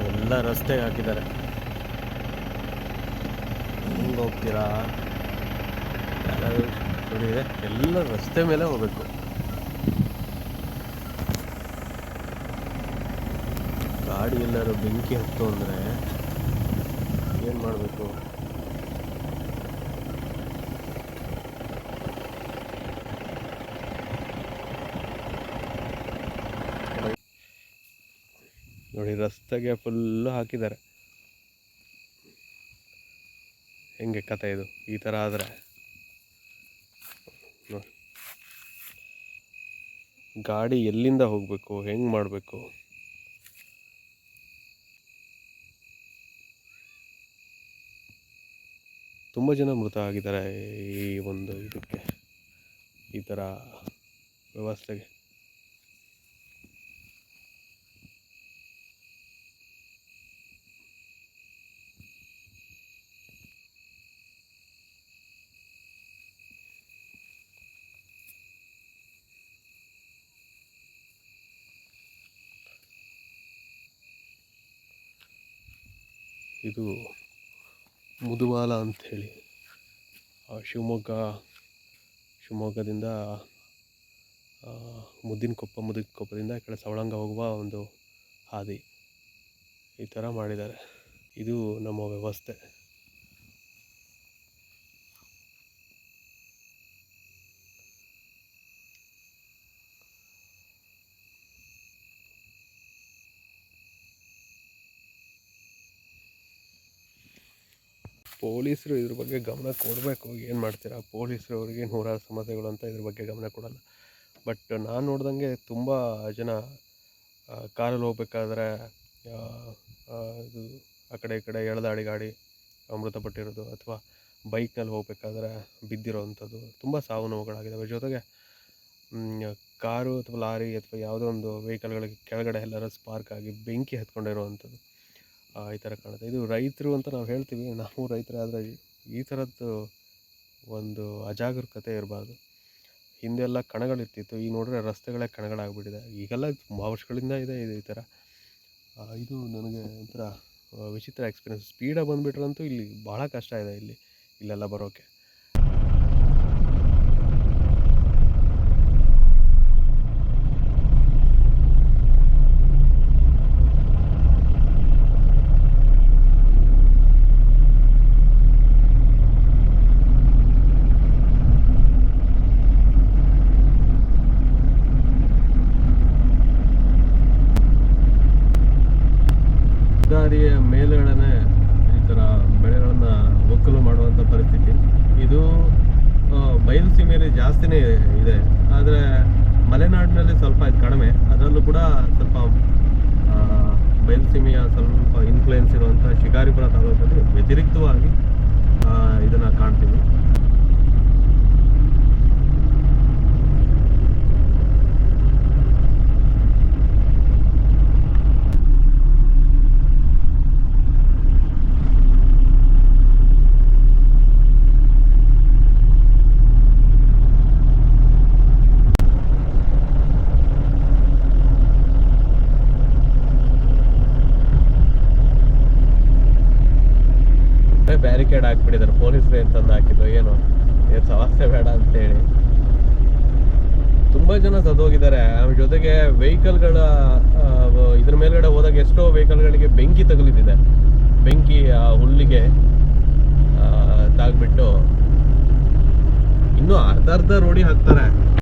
ಎಲ್ಲ ರಸ್ತೆ ಹಾಕಿದ್ದಾರೆ. ಹಿಂಗೆ ಹೋಗ್ತೀರಾ? ಯಾರಾದ್ರು ಎಲ್ಲ ರಸ್ತೆ ಮೇಲೆ ಹೋಗ್ಬೇಕು. ಗಾಡಿ ಎಲ್ಲರೂ ಬೆಂಕಿ ಹತ್ತು ಅಂದರೆ ಏನು ಮಾಡಬೇಕು? ನೋಡಿ, ರಸ್ತೆಗೆ ಫುಲ್ಲು ಹಾಕಿದ್ದಾರೆ. ಹೆಂಗೆ ಕತೆ ಇದು? ಈ ಥರ ಆದರೆ ನೋಡಿ. ಗಾಡಿ ಎಲ್ಲಿಂದ ಹೋಗಬೇಕು? ಹೆಂಗೆ ಮಾಡಬೇಕು? ತುಂಬ ಜನ ಮೃತ ಆಗಿದ್ದಾರೆ ಈ ಒಂದು ಇದಕ್ಕೆ, ಈ ಥರ ವ್ಯವಸ್ಥೆಗೆ. ಇದು ಮುದುವಾಲ ಅಂಥೇಳಿ. ಶಿವಮೊಗ್ಗ, ಶಿವಮೊಗ್ಗದಿಂದ ಮುದ್ದಿನಕೊಪ್ಪ ಮುದ್ದಿನಕೊಪ್ಪದಿಂದ ಈ ಕಡೆ ಸವಳಂಗ ಹೋಗುವ ಒಂದು ಹಾದಿ ಈ ಥರ ಮಾಡಿದ್ದಾರೆ. ಇದು ನಮ್ಮ ವ್ಯವಸ್ಥೆ. ಪೊಲೀಸರು ಇದ್ರ ಬಗ್ಗೆ ಗಮನ ಕೊಡಬೇಕು. ಏನು ಮಾಡ್ತೀರಾ? ಪೊಲೀಸರು ಅವ್ರಿಗೆ ನೂರಾರು ಸಮಸ್ಯೆಗಳು ಅಂತ ಇದ್ರ ಬಗ್ಗೆ ಗಮನ ಕೊಡಲ್ಲ. ಬಟ್ ನಾನು ನೋಡ್ದಂಗೆ ತುಂಬ ಜನ ಕಾರಲ್ಲಿ ಹೋಗ್ಬೇಕಾದ್ರೆ ಇದು ಆ ಕಡೆ ಈ ಕಡೆ ಎಳೆದಾಡಿ ಗಾಡಿ ಮೃತಪಟ್ಟಿರೋದು ಅಥವಾ ಬೈಕ್ನಲ್ಲಿ ಹೋಗ್ಬೇಕಾದ್ರೆ ಬಿದ್ದಿರೋವಂಥದ್ದು ತುಂಬ ಸಾವು ನೋವುಗಳಾಗಿದ್ದಾವೆ ಜೊತೆಗೆ ಕಾರು ಅಥವಾ ಲಾರಿ ಅಥವಾ ಯಾವುದೋ ಒಂದು ವೆಹಿಕಲ್ಗಳಿಗೆ ಕೆಳಗಡೆ ಎಲ್ಲರೂ ಸ್ಪಾರ್ಕ್ ಆಗಿ ಬೆಂಕಿ ಹತ್ಕೊಂಡಿರುವಂಥದ್ದು ಈ ಥರ ಕಾಣುತ್ತೆ. ಇದು ರೈತರು ಅಂತ ನಾವು ಹೇಳ್ತೀವಿ, ನಾವು ರೈತರಾದರೆ ಈ ಥರದ್ದು ಒಂದು ಅಜಾಗರೂಕತೆ ಇರಬಾರ್ದು. ಹಿಂದೆಲ್ಲ ಕಣಗಳಿರ್ತಿತ್ತು, ಈಗ ನೋಡಿದ್ರೆ ರಸ್ತೆಗಳೇ ಕಣಗಳಾಗ್ಬಿಟ್ಟಿದೆ. ಈಗೆಲ್ಲ ತುಂಬ ವರ್ಷಗಳಿಂದ ಇದೆ ಇದು ಈ ಥರ ಇದು ನನಗೆ ಒಂಥರ ವಿಚಿತ್ರ ಎಕ್ಸ್ಪೀರಿಯನ್ಸ್ ಸ್ಪೀಡಾಗಿ ಬಂದುಬಿಟ್ರಂತೂ ಇಲ್ಲಿ ಭಾಳ ಕಷ್ಟ ಇದೆ ಇಲ್ಲಿ, ಇಲ್ಲೆಲ್ಲ ಬರೋಕ್ಕೆ ದಾರಿಯ ಮೇಲುಗಡೆ ಈ ಥರ ಬೆಳೆಗಳನ್ನು ಒಕ್ಕಲು ಮಾಡುವಂಥ ಪರಿಸ್ಥಿತಿ. ಇದು ಬಯಲು ಸೀಮೆಯಲ್ಲಿ ಜಾಸ್ತಿನೇ ಇದೆ. ಆದರೆ ಮಲೆನಾಡಿನಲ್ಲಿ ಸ್ವಲ್ಪ ಇದು ಕಡಿಮೆ. ಅದರಲ್ಲೂ ಕೂಡ ಸ್ವಲ್ಪ ಬಯಲು ಸೀಮೆಯ ಸ್ವಲ್ಪ ಇನ್ಫ್ಲುಯೆನ್ಸ್ ಇರುವಂಥ ಶಿಕಾರಿಪುರ ತಾಲೂಕಲ್ಲಿ ವ್ಯತಿರಿಕ್ತವಾಗಿ ಇದನ್ನು ಕಾಣ್ತೀವಿ. ಬ್ಯಾರಿಕೇಡ್ ಹಾಕ್ಬಿಟ್ಟಿದ್ದಾರೆ. ಪೊಲೀಸರು ತಂದು ಹಾಕಿದ್ದು ಏನು? ಏನು ಸಮಸ್ಯೆ ಬೇಡ ಅಂತೇಳಿ. ತುಂಬ ಜನ ಸದೋಗಿದ್ದಾರೆ ಅವ್ರ ಜೊತೆಗೆ ವೆಹಿಕಲ್ಗಳ ಇದ್ರ ಮೇಲ್ಗಡೆ ಹೋದಾಗ ಎಷ್ಟೋ ವೆಹಿಕಲ್ಗಳಿಗೆ ಬೆಂಕಿ ತಗುಲಿದ್ದಿದೆ ಬೆಂಕಿ, ಆ, ಹುಲ್ಲಿಗೆ ತಾಗ್ಬಿಟ್ಟು. ಇನ್ನೂ ಅರ್ಧ ಅರ್ಧ ರೋಡಿ ಹಾಕ್ತಾರೆ.